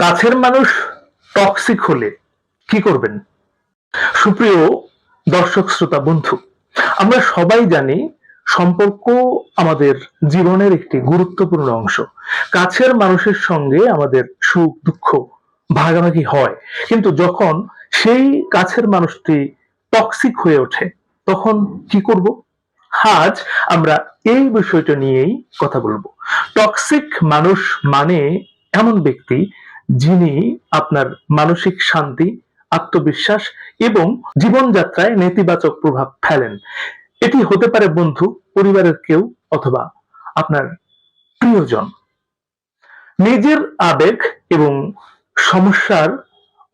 কাছের মানুষ টক্সিক হলে কি করবেন? সুপ্রিয় দর্শক, শ্রোতা, বন্ধু, আমরা সবাই জানি সম্পর্ক আমাদের জীবনের একটি গুরুত্বপূর্ণ অংশ। কাছের মানুষের সঙ্গে আমাদের সুখ, দুঃখ ভাগাভাগি হয়। কিন্তু যখন সেই কাছের মানুষটি টক্সিক হয়ে ওঠে, তখন কি করব? আজ আমরা এই বিষয়টা নিয়েই কথা বলব। টক্সিক মানুষ মানে এমন ব্যক্তি যিনি আপনার মানসিক শান্তি, আত্মবিশ্বাস এবং জীবনযাত্রায় নেতিবাচক প্রভাব ফেলেন। এটি হতে পারে বন্ধু, পরিবারের কেউ অথবা আপনার প্রিয়জন। নিজের আবেগ এবং সমস্যার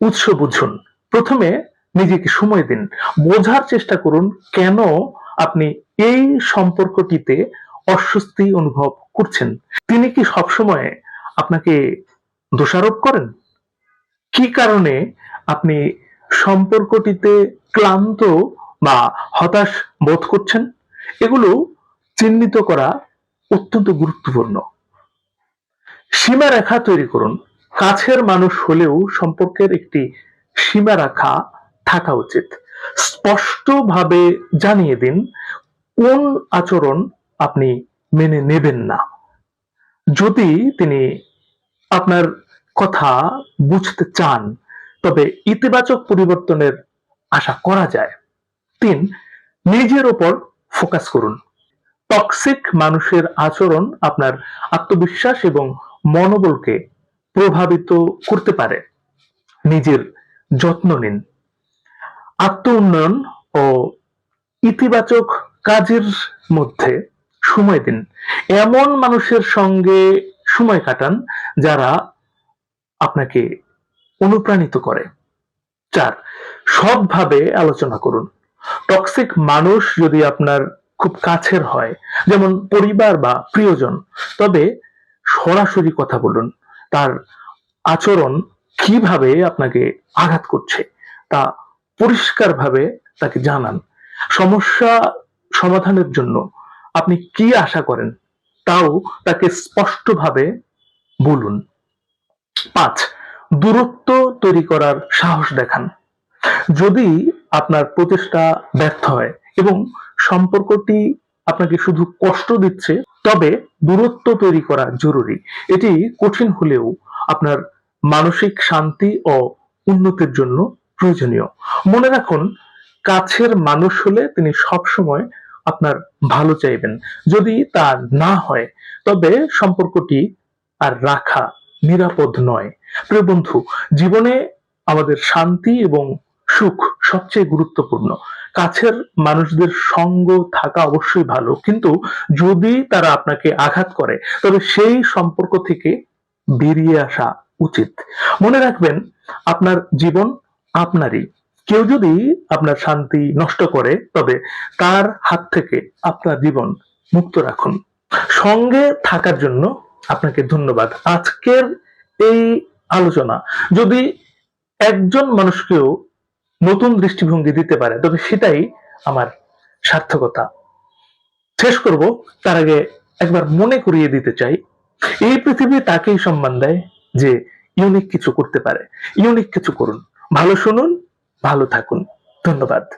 উৎস বুঝুন। প্রথমে নিজেকে সময় দিন। বোঝার চেষ্টা করুন কেন আপনি এই সম্পর্কটিতে অস্বস্তি অনুভব করছেন। তিনি কি সবসময় আপনাকে দোষারোপ করেন? কি কারণে আপনি সম্পর্কটিতে ক্লান্ত বা হতাশ বোধ করছেন? এগুলো চিহ্নিত করা অত্যন্ত গুরুত্বপূর্ণ। সীমা রেখা তৈরি করুন। কাছের মানুষ হলেও সম্পর্কের একটি সীমা রাখা থাকা উচিত। স্পষ্টভাবে জানিয়ে দিন কোন আচরণ আপনি মেনে নেবেন না। যদি তিনি আপনার কথা বুঝতে চান, তবে ইতিবাচক পরিবর্তনের আশা করা যায়। তিন, নিজের ওপর ফোকাস করুন। টক্সিক মানুষের আচরণ আপনার আত্মবিশ্বাস এবং মনোবলকে প্রভাবিত করতে পারে। নিজের যত্ন নিন। আত্ম উন্নয়ন ও ইতিবাচক কাজের মধ্যে সময় দিন। এমন মানুষের সঙ্গে সময় কাটান যারা আপনাকে অনুপ্রাণিত করে। চার, সৎভাবে আলোচনা করুন। টক্সিক মানুষ যদি আপনার খুব কাছের হয়, যেমন পরিবার বা প্রিয়জন, তবে সরাসরি কথা বলুন। তার আচরণ কীভাবে আপনাকে আঘাত করছে, তা পরিষ্কারভাবে তাকে জানান। সমস্যা সমাধানের জন্য আপনি কি আশা করেন, তাও তাকে স্পষ্টভাবে বলুন। পাঁচ, দূরত্ব তৈরি করার সাহস দেখান। যদি আপনার প্রচেষ্টা ব্যর্থ হয় এবং সম্পর্কটি আপনাকে শুধু কষ্ট দিচ্ছে, তবে দূরত্ব তৈরি করা জরুরি। এটি কঠিন হলেও আপনার মানসিক শান্তি ও উন্নতির জন্য প্রয়োজনীয়। মনে রাখুন, কাছের মানুষ হলে তিনি সবসময় আপনার ভালো চাইবেন। যদি তা না হয়, তবে সম্পর্কটি আর রাখা নিরাপদ নয়। প্রিয় বন্ধু, জীবনে আমাদের শান্তি এবং সুখ সবচেয়ে গুরুত্বপূর্ণ। কাছের মানুষদের সঙ্গ থাকা অবশ্যই ভালো, কিন্তু যদি তারা আপনাকে আঘাত করে, তবে সেই সম্পর্ক থেকে বেরিয়ে আসা উচিত। মনে রাখবেন, আপনার জীবন আপনারই। কেউ যদি আপনার শান্তি নষ্ট করে, তবে তার হাত থেকে আপনার জীবন মুক্ত রাখুন। সঙ্গে থাকার জন্য আপনাকে ধন্যবাদ। আজকের এই আলোচনা যদি একজন মানুষকেও নতুন দৃষ্টিভঙ্গি দিতে পারে, তবে সেটাই আমার সার্থকতা। শেষ করব, তার আগে একবার মনে করিয়ে দিতে চাই, এই পৃথিবী তাকেই সম্মান দেয় যে ইউনিক কিছু করতে পারে। ইউনিক কিছু করুন। ভালো শুনুন, ভালো থাকুন। ধন্যবাদ।